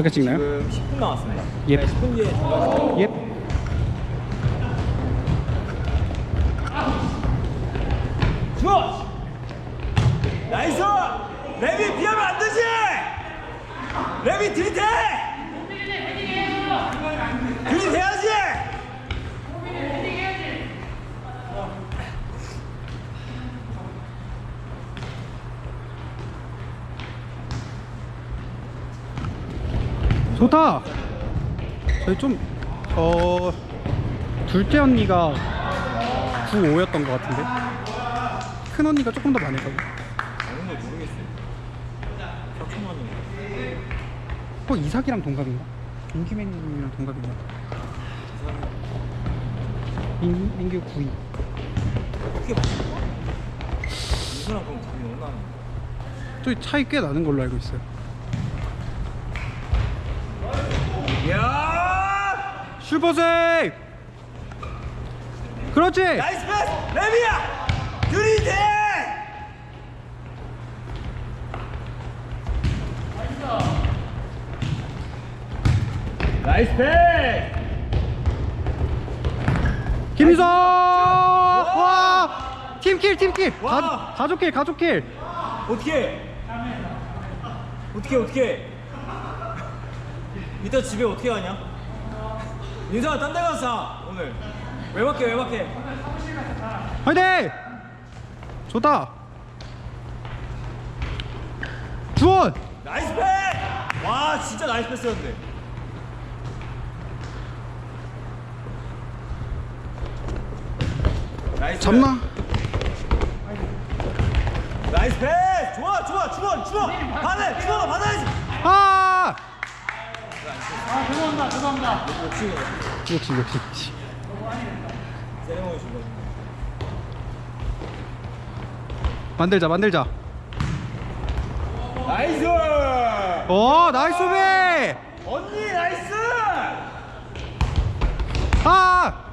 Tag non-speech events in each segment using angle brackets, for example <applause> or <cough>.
밖에 찍나요? 지금 10분 남았습니다. 예. 네, 10분 뒤에 들어가서 예. 굿! 나이스! 레비 피하면 안 되지! 레비 들이대! 들이대야지! 좋다. 저희 좀 어. 둘째 언니가 95였던 것 같은데 큰 언니가 조금 더 많이 했거든 어느 거 모르겠어요. 사촌만이 어 이삭이랑 동갑인가? 인규맨님이랑 동갑인가? 인, 인규 92 어떻게 맞췄어? 이수랑 그럼 답이 너무 나는 저희 차이 꽤 나는 걸로 알고 있어요 야! 슈퍼세이브 그렇지 나이스 패스! 레비야! 들이대! 나이스 패스! 김희석 와 팀킬 팀킬 와. 가, 가족킬 가족킬 어떻게? 어떻게 어떻게? 이따 집에 어떻게 가냐? 인사가 딴 데 가서 자, 오늘. 외박해 외박해 화이팅! 좋다. 주원! 나이스 패스! 와 진짜 나이스 패스였는데. 나이스 잡나? 나이스 패스! 좋아 좋아 주원 주원! 받아 주원 받아야지! 아 아 죄송합니다 죄송합니다 역시 역시 역시 만들자 만들자 나이스! 오 나이스 배 언니 나이스! 아!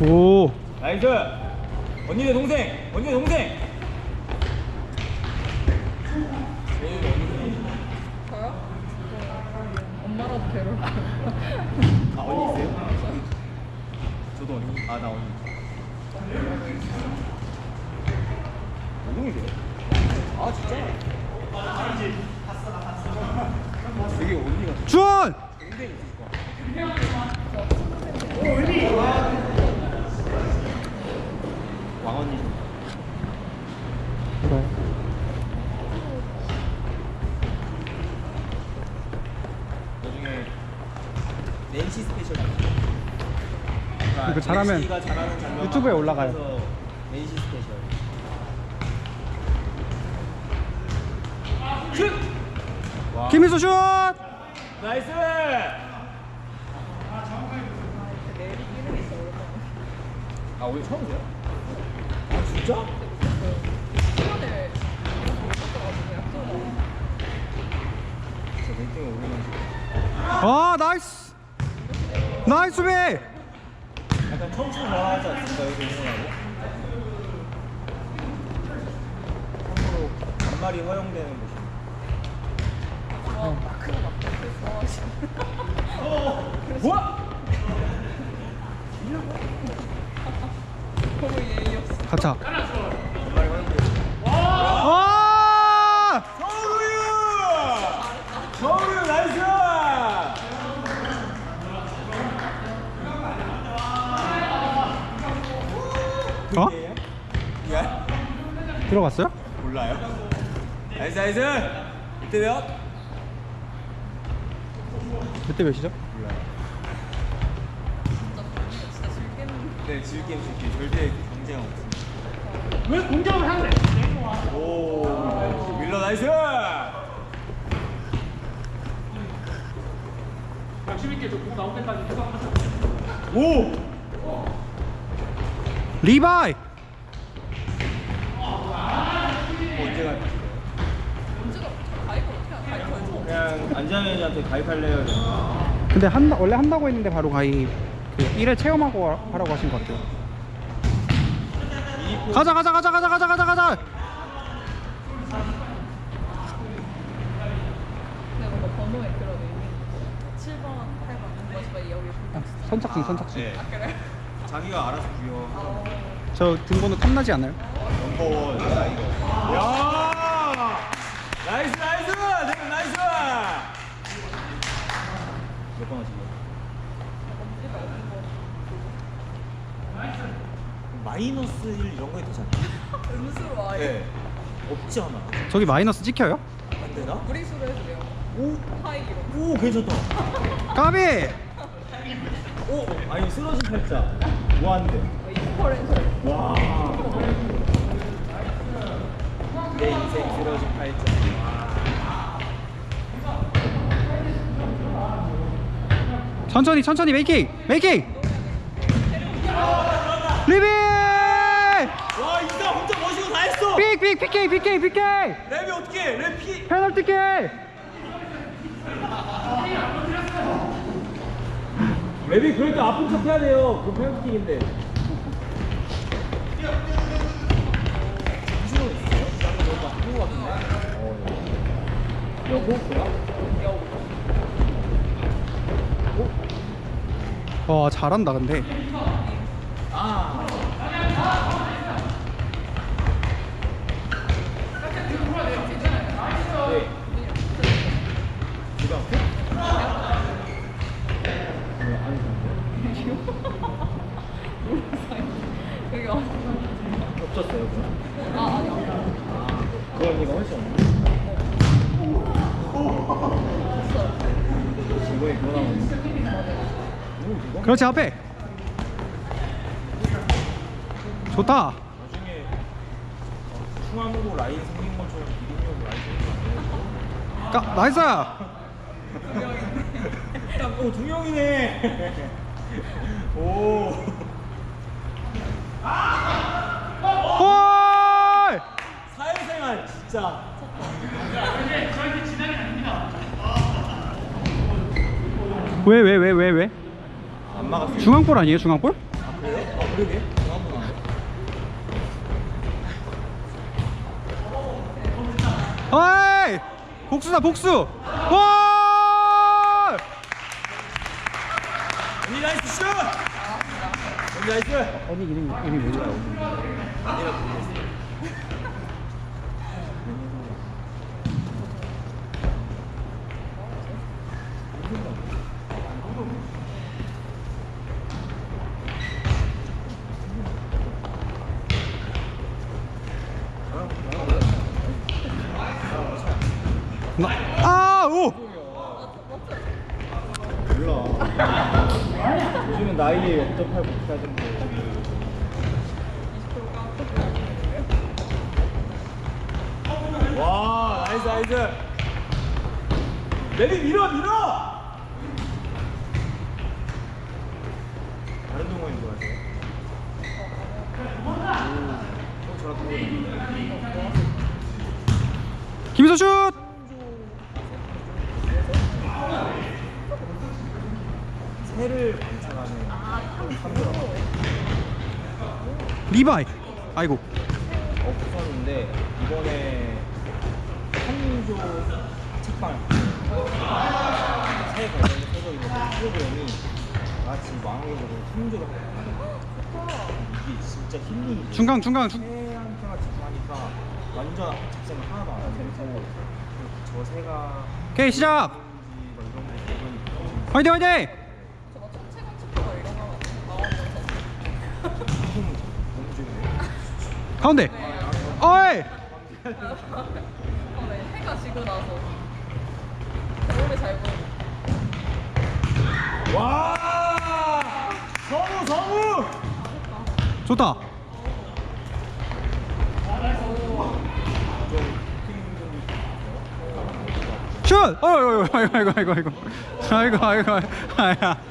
오, 나이스! 언니네 동생! 언니네 동생! 저요? 엄마라도 데려올 <laughs> 아 언니 있어요? 저도 언니 아나 언니 오동이 돼요? 아 진짜? 되게 언니가 주원! 동생이 있을 거야 왕언니 그래. 나중에 낸시 스페셜 이거 잘하면 낸시가 잘하는 장면 유튜브에 올라가요. 그래서 낸시 스페셜 슛! 와. 김희수 슛! 나이스! 아 오늘 처음이세요? 아 진짜? 저 랭킹 아, 나이스! 나이스 배! 약간 청춘 좋아하지 않습니까 여기 응원하고? 참고로 반말이 허용되는 곳입니다 가자. 들어갔어요? 몰라요? 나이스 나이스! 이때 몇? 그때 몇이죠? 몰라요 네 즐게임 즐게임 절대 경쟁 없습니다 왜 공격을 하는데? 오 밀러 나이스! 열심히 있게 저공 나올 때까지 계속 하자. 오! 리바이! 그냥 안장현이한테 가입할래요. 근데 한, 원래 한다고 했는데 바로 가입 그 일에 체험하고 하라고 하신 것 같아요 가자 가자 가자 가자 가자 가자 가자 근데 뭔가 번호에 그런 의미 7번, 8번 마지막에 선착순 선착순 아, 네. 자기가 알아서 귀여워. 저 등번호 탐나지 않아요? 넘버원. 야 이거. 야. 나이스. 마이너스 1 이런 거 해도 되잖아. 음수로 아예 네. 없지 않아. 저기 마이너스 찍혀요? 안 되나? 무리수로 해도 돼요. 오, 하이기로. 오 괜찮다. 까비! 오, 아니 쓰러진 팔자. 뭐한데? 이퍼렌셜. 와. 내 인생 쓰러진 팔자. 천천히 천천히 메이킹 메이킹 리빙 와, 인사 혼자 멋이고 다 빅빅 PK PK PK 랩이 어떻게? 해? 랩 피. 페널티 킥 랩이 그러니까 아픈 척 해야 돼요. 그 페널티킥인데. 와 잘한다 근데 아. 여기 와. 겹쳤어요, 그럼? 아. 아, 그 언니가 훨씬 없네. 이거에 그거 나오네. 오, 이거? 그렇지 앞에 좋다 나중에 어, 충암으로 라인 생긴 것처럼 기린용으로 라인 생긴 거 까, 나이스 아니에요? 오, 두 명이네. 오. 헐 사회생활 진짜. 왜 왜 왜 왜 왜? 안 막았어요. 중앙볼 아니에요 중앙볼? 아, 그래요? 아, 그러게. 어이 복수다 복수 와 언니 나이스 슛! 언니 나이스! 언니 이름 이름이 뭐죠? 나이에 영접할 못하던데. 와, 나이스, 나이스. 내리 밀어, 밀어! 다른 동호인 좋아하세요? 오, 어, 저랑 동호인. 김희서 슛 새를 관찰하는 카메라. 리바이. 아이고. 어, 부산인데 이번에 한조 책방. 새 관련이 써져 있는 그 프로그램이 마치 왕으로 한조를 하는 이게 진짜 힐링이죠. 중강 중강 중 새한테만 집중하니까 완전 작성을 하나도 안 하고 저 새가 오케이 시작! 뭔지 막 이런 거 보면 화이팅 화이팅 가운데 어이 어, 네. 해가 지고 나서 겨울에 잘 보이는. 와! 성우 성우! 좋다 슛 어이 아이고 아이고 아이고 아이고 아이고 아이고 아이고 아야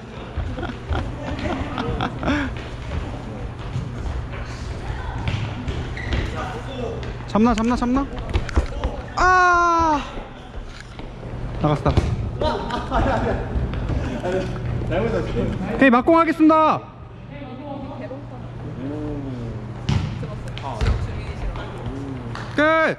잡나 잡나 잡나? 아! 나갔어 나갔어 오케이 막공 하겠습니다. 끝.